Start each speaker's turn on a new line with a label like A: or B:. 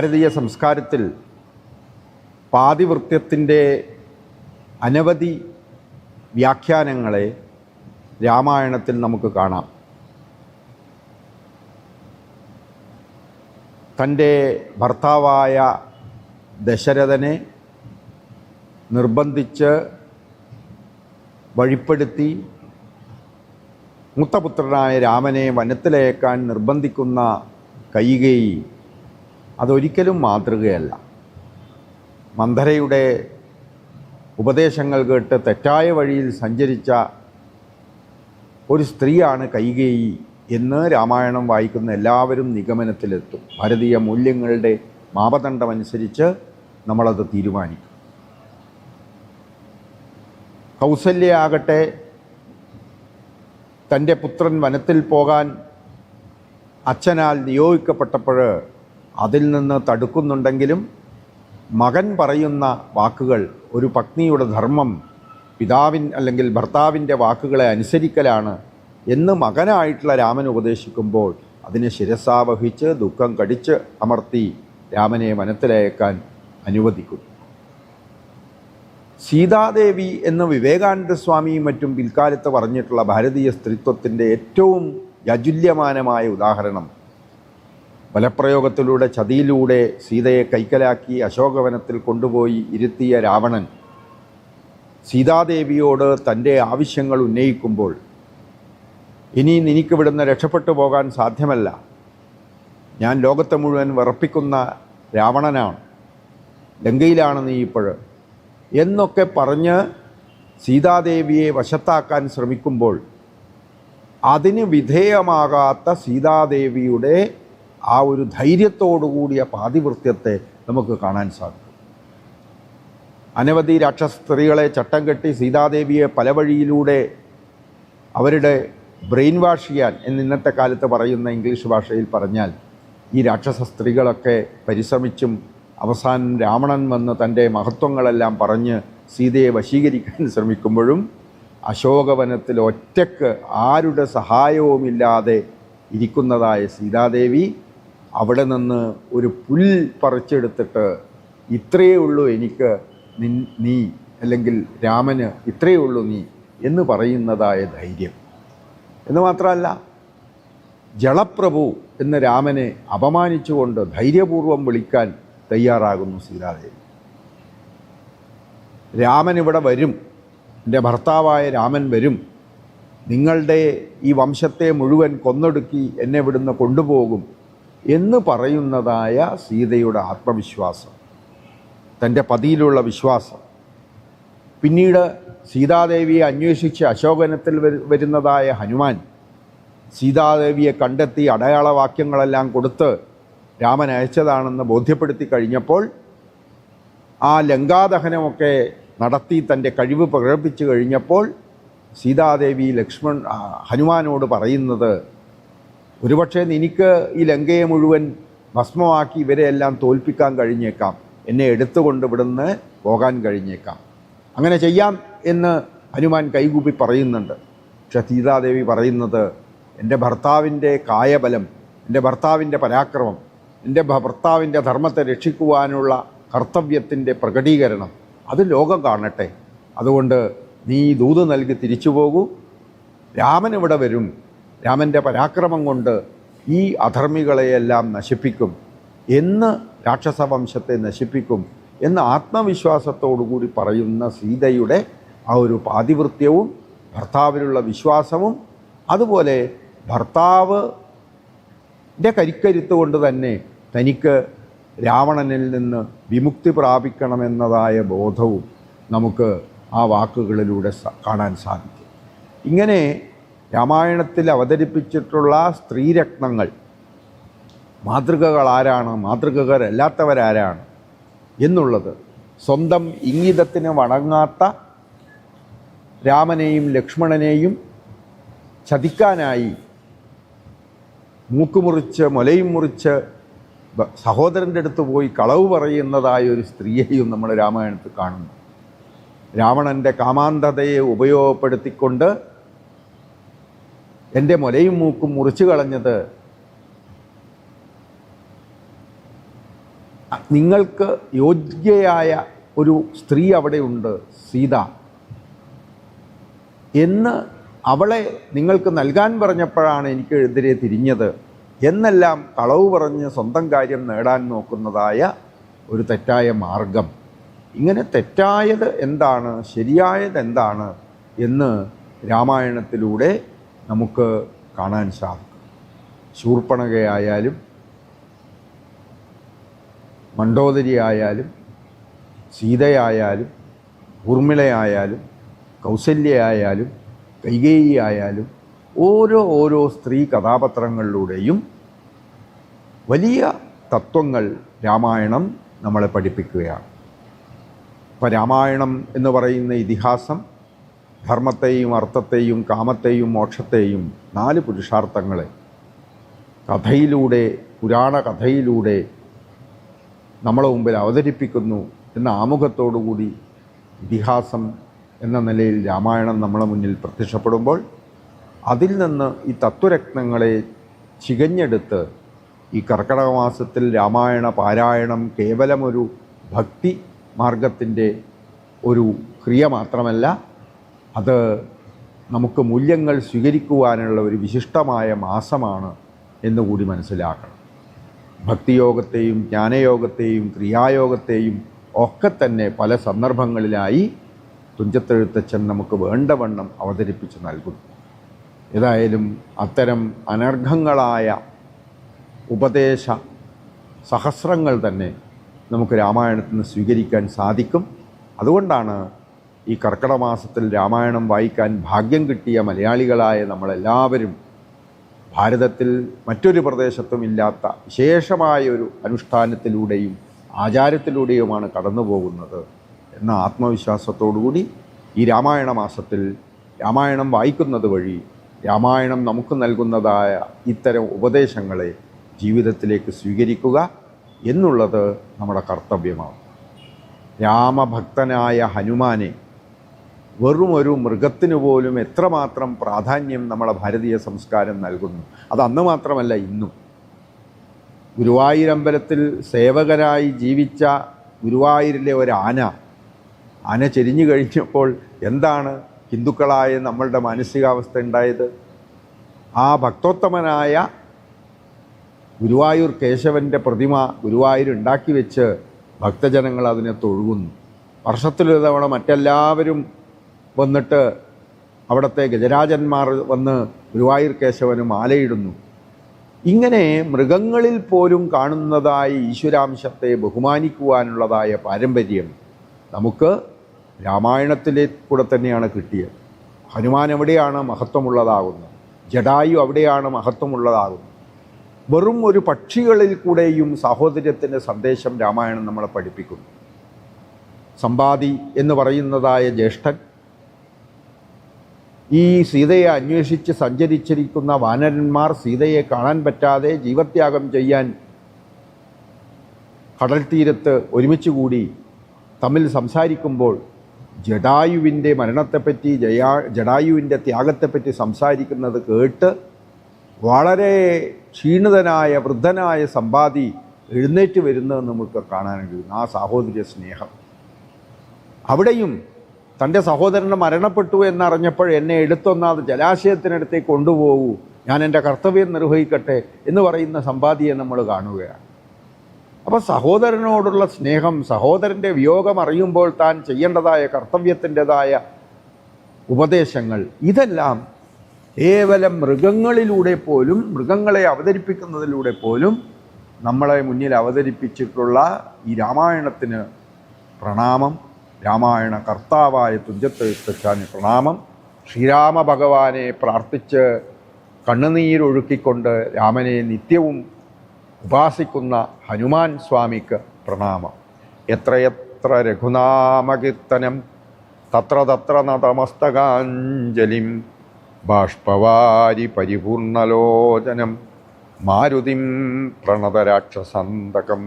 A: ഭാരതീയ സംസ്കാരത്തിൽ പാതിവൃത്യത്തിന്റെ അനവധി വ്യാഖ്യാനങ്ങളെ രാമായണത്തിൽ നമുക്ക് കാണാം. തന്റെ ഭർത്താവായ ദശരഥനെ നിർബന്ധിച്ച് വഴിപ്പെടുത്തി മൂത്തപുത്രനായ രാമനെ വനത്തിലയക്കാൻ നിർബന്ധിക്കുന്ന കൈകേയി അതൊരിക്കലും മാതൃകയല്ല. മന്ധരയുടെ ഉപദേശങ്ങൾ കേട്ട് തെറ്റായ വഴിയിൽ സഞ്ചരിച്ച ഒരു സ്ത്രീയാണ് കൈകേയി എന്ന് രാമായണം വായിക്കുന്ന എല്ലാവരും നിഗമനത്തിലെത്തും. ഭാരതീയ മൂല്യങ്ങളുടെ മാപദണ്ഡമനുസരിച്ച് നമ്മളത് തീരുമാനിക്കും. കൗസല്യ ആകട്ടെ തന്റെ പുത്രൻ വനത്തിൽ പോകാൻ അച്ഛനാൽ നിയോഗിക്കപ്പെട്ടപ്പോൾ അതിൽ നിന്ന് തടുക്കുന്നുണ്ടെങ്കിലും മകൻ പറയുന്ന വാക്കുകൾ ഒരു പത്നിയുടെ ധർമ്മം പിതാവിൻ അല്ലെങ്കിൽ ഭർത്താവിന്റെ വാക്കുകളെ അനുസരിക്കലാണ് എന്ന് മകനായിട്ടുള്ള രാമൻ ഉപദേശിക്കുമ്പോൾ അതിനെ ശിരസാവഹിച്ച് ദുഃഖം കടിച്ച് അമർത്തി രാമനെ വനത്തിലയക്കാൻ അനുവദിക്കുന്നു. സീതാദേവി എന്ന് വിവേകാനന്ദ സ്വാമിയും മറ്റും പിൽക്കാലത്ത് പറഞ്ഞിട്ടുള്ള ഭാരതീയ സ്ത്രീത്വത്തിന്റെ ഏറ്റവും യജുല്യമാനമായ ഉദാഹരണം ബലപ്രയോഗത്തിലൂടെ ചതിയിലൂടെ സീതയെ കൈക്കലാക്കി അശോകവനത്തിൽ കൊണ്ടുപോയി ഇരുത്തിയ രാവണൻ സീതാദേവിയോട് തന്റെ ആവശ്യങ്ങൾ ഉന്നയിക്കുമ്പോൾ ഇനി നിനക്കിവിടുന്ന് രക്ഷപ്പെട്ടു പോകാൻ സാധ്യമല്ല. ഞാൻ ലോകത്തെ മുഴുവൻ വിറപ്പിക്കുന്ന രാവണനാണ്. ലങ്കയിലാണ് നീ ഇപ്പോൾ. എന്നൊക്കെ പറഞ്ഞ് സീതാദേവിയെ വശത്താക്കാൻ ശ്രമിക്കുമ്പോൾ അതിന് വിധേയമാകാത്ത സീതാദേവിയുടെ ആ ഒരു ധൈര്യത്തോടുകൂടിയ പാതിവൃത്യത്തെ നമുക്ക് കാണാൻ സാധിക്കും. അനവധി രാക്ഷസ സ്ത്രീകളെ ചട്ടം കെട്ടി സീതാദേവിയെ പല വഴിയിലൂടെ അവരുടെ ബ്രെയിൻ വാഷ് ചെയ്യാൻ എന്ന് ഇന്നത്തെ കാലത്ത് പറയുന്ന ഇംഗ്ലീഷ് ഭാഷയിൽ പറഞ്ഞാൽ ഈ രാക്ഷസ സ്ത്രീകളൊക്കെ പരിശ്രമിച്ചും അവസാനം രാവണൻ വന്ന് തന്റെ മഹത്വങ്ങളെല്ലാം പറഞ്ഞ് സീതയെ വശീകരിക്കാൻ ശ്രമിക്കുമ്പോഴും അശോകവനത്തിൽ ഒറ്റയ്ക്ക് ആരുടെ സഹായവുമില്ലാതെ ഇരിക്കുന്നതായ സീതാദേവി അവിടെ നിന്ന് ഒരു പുൽ പറിച്ചെടുത്തിട്ട് ഇത്രയേ ഉള്ളൂ എനിക്ക് നി നീ അല്ലെങ്കിൽ രാമന് ഇത്രയേ ഉള്ളൂ നീ എന്ന് പറയുന്നതായ ധൈര്യം. എന്ന് മാത്രമല്ല ജളപ്രഭു എന്ന് രാമനെ അപമാനിച്ചുകൊണ്ട് ധൈര്യപൂർവം വിളിക്കാൻ തയ്യാറാകുന്നു സീതാദേവി രാമൻ ഇവിടെ വരും. എന്റെ ഭർത്താവായ രാമൻ വരും. നിങ്ങളുടെ ഈ വംശത്തെ മുഴുവൻ കൊന്നൊടുക്കി എന്നെ ഇവിടുന്ന് കൊണ്ടുപോകും. എന്ന് പറയുന്നതായ സീതയുടെ ആത്മവിശ്വാസം തന്റെ പതിയിലുള്ള വിശ്വാസം. പിന്നീട് സീതാദേവിയെ അന്വേഷിച്ച് അശോകനത്തിൽ വരുന്നതായ ഹനുമാൻ സീതാദേവിയെ കണ്ടെത്തി അടയാളവാക്യങ്ങളെല്ലാം കൊടുത്ത് രാമൻ അയച്ചതാണെന്ന് ബോധ്യപ്പെടുത്തി കഴിഞ്ഞപ്പോൾ ആ ലങ്കാദഹനമൊക്കെ നടത്തി തന്റെ കഴിവ് പ്രകടിപ്പിച്ചു കഴിഞ്ഞപ്പോൾ സീതാദേവി ലക്ഷ്മൺ ഹനുമാനോട് പറയുന്നത് ഒരുപക്ഷെ എനിക്ക് ഈ ലങ്കയെ മുഴുവൻ ഭസ്മമാക്കി ഇവരെ എല്ലാം തോൽപ്പിക്കാൻ കഴിഞ്ഞേക്കാം. എന്നെ എടുത്തുകൊണ്ട് ഇവിടുന്ന് പോകാൻ കഴിഞ്ഞേക്കാം. അങ്ങനെ ചെയ്യാം എന്ന് ഹനുമാൻ കൈകൂപ്പി പറയുന്നുണ്ട്. പക്ഷെ സീതാദേവി പറയുന്നത് എന്റെ ഭർത്താവിന്റെ കായബലം എന്റെ ഭർത്താവിന്റെ പരാക്രമം എന്റെ ഭർത്താവിന്റെ ധർമ്മത്തെ രക്ഷിക്കുവാനുള്ള കർത്തവ്യത്തിന്റെ പ്രകടീകരണം അത് ലോകം കാണട്ടെ. അതുകൊണ്ട് നീ ദൂത് നൽകി തിരിച്ചു പോകൂ രാമൻ ഇവിടെ വരും. രാമന്റെ പരാക്രമം കൊണ്ട് ഈ അധർമ്മികളെയെല്ലാം നശിപ്പിക്കും. എന്ന് രാക്ഷസവംശത്തെ നശിപ്പിക്കും എന്ന് ആത്മവിശ്വാസത്തോടുകൂടി പറയുന്ന സീതയുടെ ആ ഒരു പാതിവൃത്യവും ഭർത്താവിലുള്ള വിശ്വാസവും അതുപോലെ ഭർത്താവ് കരിക്കരുത്ത് കൊണ്ട് തന്നെ തനിക്ക് രാവണനിൽ നിന്ന് വിമുക്തി പ്രാപിക്കണമെന്നതായ ബോധവും നമുക്ക് ആ വാക്കുകളിലൂടെ കാണാൻ സാധിക്കും. ഇങ്ങനെ രാമായണത്തിൽ അവതരിപ്പിച്ചിട്ടുള്ള സ്ത്രീരത്നങ്ങൾ. മാതൃകകൾ ആരാണ് മാതൃകകളല്ലാത്തവരാരാണ് എന്നുള്ളത്. സ്വന്തം ഇംഗിതത്തിന് വണങ്ങാത്ത രാമനെയും ലക്ഷ്മണനെയും ചതിക്കാനായി മൂക്കുമുറിച്ച് മുലയും മുറിച്ച് സഹോദരന്റെ അടുത്ത് പോയി കളവ് പറയുന്നതായ ഒരു സ്ത്രീയെയും നമ്മൾ രാമായണത്തിൽ കാണുന്നു. രാവണന്റെ കാമാന്തതയെ ഉപയോഗപ്പെടുത്തിക്കൊണ്ട് എന്റെ മുലയും മൂക്കും മുറിച്ചു കളഞ്ഞത് നിങ്ങൾക്ക് യോഗ്യയായ ഒരു സ്ത്രീ അവിടെയുണ്ട് സീത. എന്ന് അവളെ നിങ്ങൾക്ക് നൽകാൻ പറഞ്ഞപ്പോഴാണ് എനിക്ക് എതിരെ തിരിഞ്ഞത്. എന്നെല്ലാം കളവ് പറഞ്ഞ് സ്വന്തം കാര്യം നേടാൻ നോക്കുന്നതായ ഒരു തെറ്റായ മാർഗം. ഇങ്ങനെ തെറ്റായത് എന്താണ് ശരിയായത് എന്താണ് എന്ന് രാമായണത്തിലൂടെ നമുക്ക് കാണാൻ സാധിക്കും. ശൂർപ്പണകയായാലും മണ്ഡോദരിയായാലും സീതയായാലും ഊർമിളയായാലും കൗസല്യയായാലും കൈകേയി ആയാലും ഓരോ ഓരോ സ്ത്രീ കഥാപാത്രങ്ങളിലൂടെയും വലിയ തത്വങ്ങൾ രാമായണം നമ്മളെ പഠിപ്പിക്കുകയാണ്. ഇപ്പം രാമായണം എന്ന് പറയുന്ന ഇതിഹാസം ധർമ്മത്തെയും അർത്ഥത്തെയും കാമത്തെയും മോക്ഷത്തെയും നാല് പുരുഷാർത്ഥങ്ങളെ കഥയിലൂടെ പുരാണ കഥയിലൂടെ നമ്മളെ മുമ്പിൽ അവതരിപ്പിക്കുന്നു എന്ന ആമുഖത്തോടുകൂടി ഇതിഹാസം എന്ന നിലയിൽ രാമായണം നമ്മളെ മുന്നിൽ പ്രത്യക്ഷപ്പെടുമ്പോൾ അതിൽ നിന്ന് ഈ തത്വരത്നങ്ങളെ ചികഞ്ഞെടുത്ത് ഈ കർക്കടക മാസത്തിൽ രാമായണ പാരായണം കേവലമൊരു ഭക്തി മാർഗത്തിന്റെ ഒരു ക്രിയ മാത്രമല്ല അത് നമുക്ക് മൂല്യങ്ങൾ സ്വീകരിക്കുവാനുള്ള ഒരു വിശിഷ്ടമായ മാസമാണ് എന്നുകൂടി മനസ്സിലാക്കണം. ഭക്തിയോഗത്തെയും ജ്ഞാനയോഗത്തെയും ക്രിയായോഗത്തെയും ഒക്കെ തന്നെ പല സന്ദർഭങ്ങളിലായി തുഞ്ചത്തെഴുത്തച്ഛൻ നമുക്ക് വേണ്ടവണ്ണം അവതരിപ്പിച്ച് നൽകുന്നു. ഏതായാലും അത്തരം അനർഘങ്ങളായ ഉപദേശ സഹസ്രങ്ങൾ തന്നെ നമുക്ക് രാമായണത്തിൽ നിന്ന് സ്വീകരിക്കാൻ സാധിക്കും. അതുകൊണ്ടാണ് ഈ കർക്കിടക മാസത്തിൽ രാമായണം വായിക്കാൻ ഭാഗ്യം കിട്ടിയ മലയാളികളായ നമ്മളെല്ലാവരും ഭാരതത്തിൽ മറ്റൊരു പ്രദേശത്തും ഇല്ലാത്ത വിശേഷമായ ഒരു അനുഷ്ഠാനത്തിലൂടെയും ആചാരത്തിലൂടെയുമാണ് കടന്നു പോകുന്നത് എന്ന ആത്മവിശ്വാസത്തോടുകൂടി ഈ രാമായണ മാസത്തിൽ രാമായണം വായിക്കുന്നത് വഴി രാമായണം നമുക്ക് നൽകുന്നതായ ഇത്തരം ഉപദേശങ്ങളെ ജീവിതത്തിലേക്ക് സ്വീകരിക്കുക എന്നുള്ളത് നമ്മുടെ കർത്തവ്യമാണ്. രാമഭക്തനായ ഹനുമാനെ വെറും ഒരു മൃഗത്തിന് പോലും എത്രമാത്രം പ്രാധാന്യം നമ്മളെ ഭാരതീയ സംസ്കാരം നൽകുന്നു. അത് അന്ന് മാത്രമല്ല ഇന്നും. ഗുരുവായൂരമ്പലത്തിൽ സേവകരായി ജീവിച്ച ഗുരുവായൂരിലെ ഒരു ആന ആന ചെരിഞ്ഞു കഴിഞ്ഞപ്പോൾ എന്താണ് ഹിന്ദുക്കളായ നമ്മളുടെ മാനസികാവസ്ഥ ഉണ്ടായത്? ആ ഭക്തോത്തമനായ ഗുരുവായൂർ കേശവന്റെ പ്രതിമ ഗുരുവായൂർ ഉണ്ടാക്കി വെച്ച് ഭക്തജനങ്ങൾ അതിനെ തൊഴുകുന്നു. വർഷത്തിലൊരു തവണ മറ്റെല്ലാവരും വന്നിട്ട് അവിടുത്തെ ഗജരാജന്മാർ വന്ന് ഗുരുവായൂർ കേശവന് മാലയിടുന്നു. ഇങ്ങനെ മൃഗങ്ങളിൽ പോലും കാണുന്നതായി ഈശ്വരാംശത്തെ ബഹുമാനിക്കുവാനുള്ളതായ പാരമ്പര്യം നമുക്ക് രാമായണത്തിലെ കൂടെ തന്നെയാണ് കിട്ടിയത്. ഹനുമാൻ എവിടെയാണ് മഹത്വമുള്ളതാകുന്നത്? ജഡായു അവിടെയാണ് മഹത്വമുള്ളതാകുന്നത്. വെറും ഒരു പക്ഷികളിൽ കൂടെയും സാഹോദര്യത്തിന്റെ സന്ദേശം രാമായണം നമ്മളെ പഠിപ്പിക്കുന്നു. സമ്പാദി എന്ന് പറയുന്നതായ ജ്യേഷ്ഠൻ ഈ സീതയെ അന്വേഷിച്ച് സഞ്ചരിച്ചിരിക്കുന്ന വാനരന്മാർ സീതയെ കാണാൻ പറ്റാതെ ജീവത്യാഗം ചെയ്യാൻ കടൽ തീരത്ത് ഒരുമിച്ച് കൂടി തമ്മിൽ സംസാരിക്കുമ്പോൾ ജഡായുവിന്റെ മരണത്തെപ്പറ്റി ജയാ ജഡായുവിന്റെ ത്യാഗത്തെപ്പറ്റി സംസാരിക്കുന്നത് കേട്ട് വളരെ ക്ഷീണിതനായ വൃദ്ധനായ സമ്പാദി എഴുന്നേറ്റ് വരുന്നത് നമുക്ക് കാണാൻ കഴിയുന്നു. ആ സാഹോദര്യ സ്നേഹം. അവിടെയും തന്റെ സഹോദരന് മരണപ്പെട്ടു എന്നറിഞ്ഞപ്പോൾ എന്നെ എടുത്തൊന്നാത് ജലാശയത്തിനടുത്തേക്ക് കൊണ്ടുപോകൂ. ഞാൻ എന്റെ കർത്തവ്യം നിർവഹിക്കട്ടെ എന്ന് പറയുന്ന സമ്പാദിയെ നമ്മൾ കാണുകയാണ്. അപ്പോൾ സഹോദരനോടുള്ള സ്നേഹം സഹോദരന്റെ വിയോഗം അറിയുമ്പോൾ താൻ ചെയ്യേണ്ടതായ കർത്തവ്യത്തിന്റെതായ ഉപദേശങ്ങൾ ഇതെല്ലാം കേവലം മൃഗങ്ങളിലൂടെ പോലും മൃഗങ്ങളെ അവതരിപ്പിക്കുന്നതിലൂടെ പോലും നമ്മളെ മുന്നിൽ അവതരിപ്പിച്ചിട്ടുള്ള ഈ രാമായണത്തിന് പ്രണാമം. രാമായണ കർത്താവായ തുഞ്ചത്തെഴുത്തച്ഛാന് പ്രണാമം. ശ്രീരാമ ഭഗവാനെ പ്രാർത്ഥിച്ച് കണ്ണുനീരൊഴുക്കിക്കൊണ്ട് രാമനെ നിത്യവും ഉപാസിക്കുന്ന ഹനുമാൻ സ്വാമിക്ക് പ്രണാമം. എത്രയെത്ര രഘുനാമകീർത്തനം തത്ര തത്ര നതമസ്തകാഞ്ജലിം ബാഷ്പവാരി പരിപൂർണലോചനം മാരുതിം പ്രണതരാക്ഷസന്തകം.